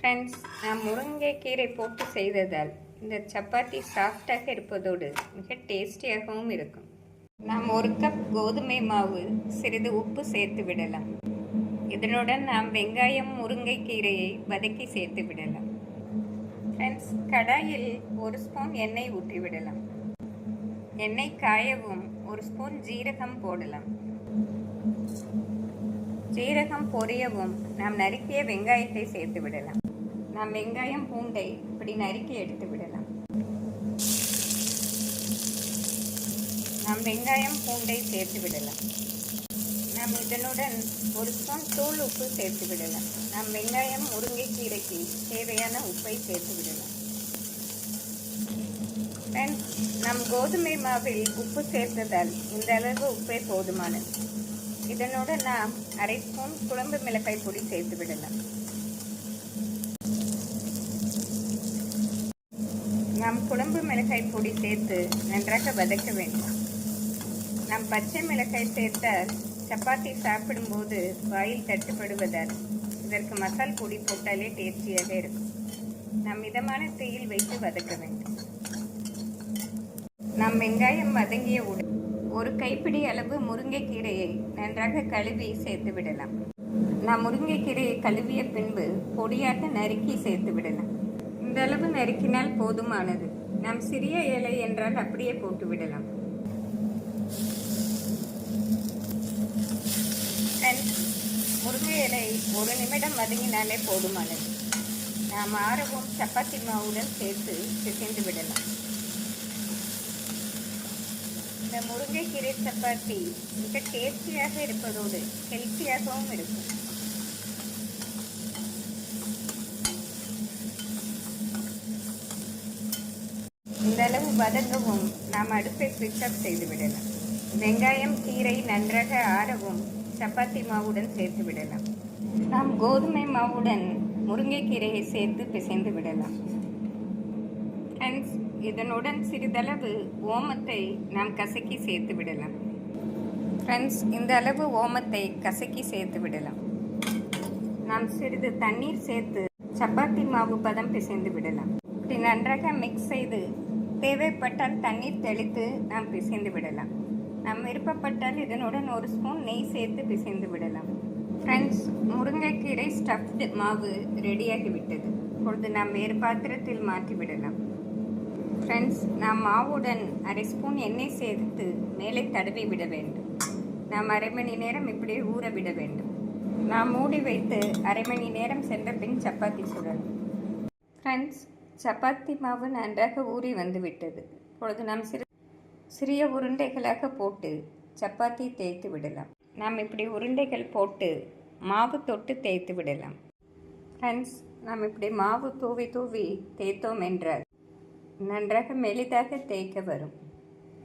Friends நான் முருங்கைக்கீரை போட்டு செய்ததால் இந்த சப்பாத்தி சாஃப்டாக இருப்பதோடு மிக டேஸ்டியாகவும் இருக்கும். நாம் ஒரு கப் கோதுமை மாவு சிறிது உப்பு சேர்த்து விடலாம். இதனுடன் நாம் வெங்காயம் முருங்கைக்கீரையை வதக்கி சேர்த்து விடலாம். ஃப்ரெண்ட்ஸ் கடாயில் ஒரு ஸ்பூன் எண்ணெய் ஊற்றி விடலாம். எண்ணெய் காயவும் ஒரு ஸ்பூன் ஜீரகம் போடலாம். ஜீரகம் பொரியவும் நாம் நறுக்கிய வெங்காயத்தை சேர்த்து விடலாம். நாம் வெங்காயம் பூண்டை இப்படி நறுக்கி எடுத்து விடலாம். நாம் வெங்காயம் பூண்டை சேர்த்து விடலாம். நாம் இதனுடன் ஒரு ஸ்பூன் தூள் உப்பு சேர்த்து விடலாம். நாம் வெங்காயம் முருங்கைக்கீரைக்கு தேவையான உப்பை சேர்த்து விடலாம். நம் கோதுமை மாவில் உப்பு சேர்த்ததால் இந்த அளவு உப்பே போதுமானது. இதனுடன் நாம் அரை ஸ்பூன் குழம்பு மிளகாய் பொடி சேர்த்து விடலாம். நாம் குழம்பு மிளகாய் பொடி சேர்த்து நன்றாக வதக்க வேண்டும். நாம் பச்சை மிளகாய் சேர்த்தால் சப்பாத்தி சாப்பிடும்போது வாயில் தட்டுப்படுவதால் இதற்கு மசால் பொடி போட்டாலே டேஸ்டியாக இருக்கும். நாம் மிதமான தீயில் வைத்து வதக்க வேண்டும். நாம் வெங்காயம் வதங்கியவுடன் ஒரு கைப்பிடி அளவு முருங்கைக்கீரையை நன்றாக கழுவி சேர்த்து விடலாம். நாம் முருங்கைக்கீரையை கழுவிய பின்பு பொடியாக நறுக்கி சேர்த்து விடலாம். இந்த அளவு நறுக்கினால் போதுமானது. நாம் சிறிய இலை என்றால் அப்படியே போட்டு விடலாம் முருங்கை இலை ஒரு நிமிடம் வதங்கினாலே போதுமானது. நாம் ஆரவும் சப்பாத்தி மாவுடன் சேர்த்து பிசைந்து விடலாம். இந்த முருங்கைக்கீரை சப்பாத்தி மிக டேஸ்டியாக இருப்பதோடு ஹெல்த்தியாகவும் இருக்கும் இந்த அளவு வதங்கவும் நாம் அடுப்பை ஸ்விட்ச் ஆஃப் செய்து விடலாம் வெங்காயம் கீரை நன்றாக ஆறவும் சப்பாத்தி மாவுடன் சேர்த்து விடலாம். நாம் கோதுமை மாவுடன் முருங்கைக்கீரையை சேர்த்து பிசைந்து விடலாம். ஃப்ரெண்ட்ஸ் இதனுடன் சிறிதளவு ஓமத்தை நாம் கசக்கி சேர்த்து விடலாம். ஃப்ரெண்ட்ஸ் இந்த அளவு ஓமத்தை கசக்கி சேர்த்து விடலாம். நாம் சிறிது தண்ணீர் சேர்த்து சப்பாத்தி மாவு பதம் பிசைந்து விடலாம். இப்படி நன்றாக மிக்ஸ் செய்து தேவைப்பட்டால் தண்ணீர் தெளித்து நாம் பிசைந்து விடலாம். நாம் விருப்பப்பட்டால் இதனுடன் ஒரு ஸ்பூன் நெய் சேர்த்து பிசைந்து விடலாம். ஃப்ரெண்ட்ஸ் முருங்கைக்கீரை ஸ்டஃப்டு மாவு ரெடியாகிவிட்டது இப்பொழுது நாம் வேறு பாத்திரத்தில் மாற்றி விடலாம். ஃப்ரெண்ட்ஸ் நாம் மாவுடன் அரை ஸ்பூன் எண்ணெய் சேர்த்து மேலே தடவி விட வேண்டும். நாம் அரை மணி நேரம் இப்படியே ஊற விட வேண்டும். நாம் மூடி வைத்து அரை மணி நேரம் சென்ற பின் சப்பாத்தி சுடணும் ஃப்ரெண்ட்ஸ் சப்பாத்தி மாவு நன்றாக ஊறி வந்து விட்டது இப்பொழுது நாம் சிறு சிறிய உருண்டைகளாக போட்டு சப்பாத்தி தேய்த்து விடலாம். நாம் இப்படி உருண்டைகள் போட்டு மாவு தொட்டு தேய்த்து விடலாம். ஃப்ரெண்ட்ஸ் நாம் இப்படி மாவு தூவி தூவி தேய்த்தோம் என்றால் நன்றாக மெலிதாக தேய்க்க வரும்.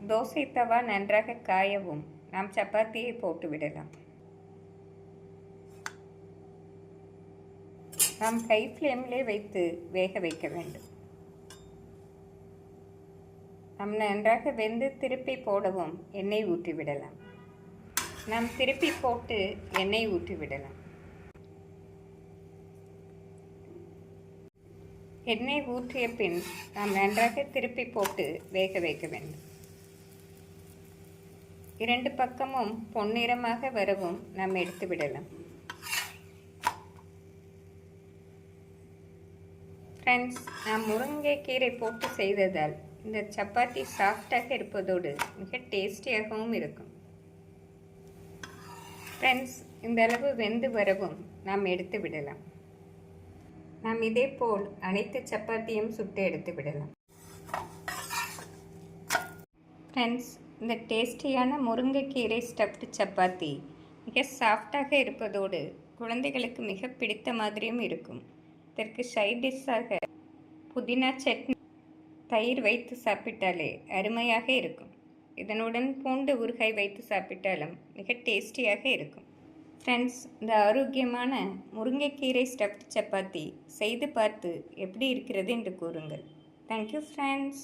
தோசை தவா நன்றாக காயவும் நாம் சப்பாத்தியை போட்டு விடலாம். நாம் கை ஃப்ளேமிலே வைத்து வேக வைக்க வேண்டும். நாம் நன்றாக வெந்து திருப்பி போடவும் எண்ணெய் ஊற்றி விடலாம். நாம் திருப்பி போட்டு எண்ணெய் ஊற்றி விடலாம். எண்ணெய் ஊற்றிய பின் நாம் நன்றாக திருப்பி போட்டு வேக வைக்க வேண்டும். இரண்டு பக்கமும் பொன்னிறமாக வரவும் நாம் எடுத்து விடலாம். ஃப்ரெண்ட்ஸ் நாம் முருங்கைக்கீரை போட்டு செய்ததால் இந்த சப்பாத்தி சாஃப்டாக இருப்பதோடு மிக டேஸ்டியாகவும் இருக்கும். ஃப்ரெண்ட்ஸ் இந்த அளவு வெந்து வரவும் நாம் எடுத்து விடலாம். நாம் இதே போல் அனைத்து சப்பாத்தியும் சுட்டு எடுத்து விடலாம். ஃப்ரெண்ட்ஸ் இந்த டேஸ்டியான முருங்கைக்கீரை ஸ்டஃப்டு சப்பாத்தி மிக சாஃப்டாக இருப்பதோடு குழந்தைகளுக்கு மிக பிடித்த மாதிரியும் இருக்கும். இதற்கு சைட் டிஷ்ஷாக புதினா சட்னி தயிர் வைத்து சாப்பிட்டாலே அருமையாக இருக்கும். இதனுடன் பூண்டு ஊறுகாய் வைத்து சாப்பிட்டாலும் மிக டேஸ்டியாக இருக்கும். ஃப்ரெண்ட்ஸ் இந்த ஆரோக்கியமான முருங்கைக்கீரை ஸ்டஃப்ட் சப்பாத்தி செய்து பார்த்து எப்படி இருக்கிறது என்று கூறுங்கள். Thank you friends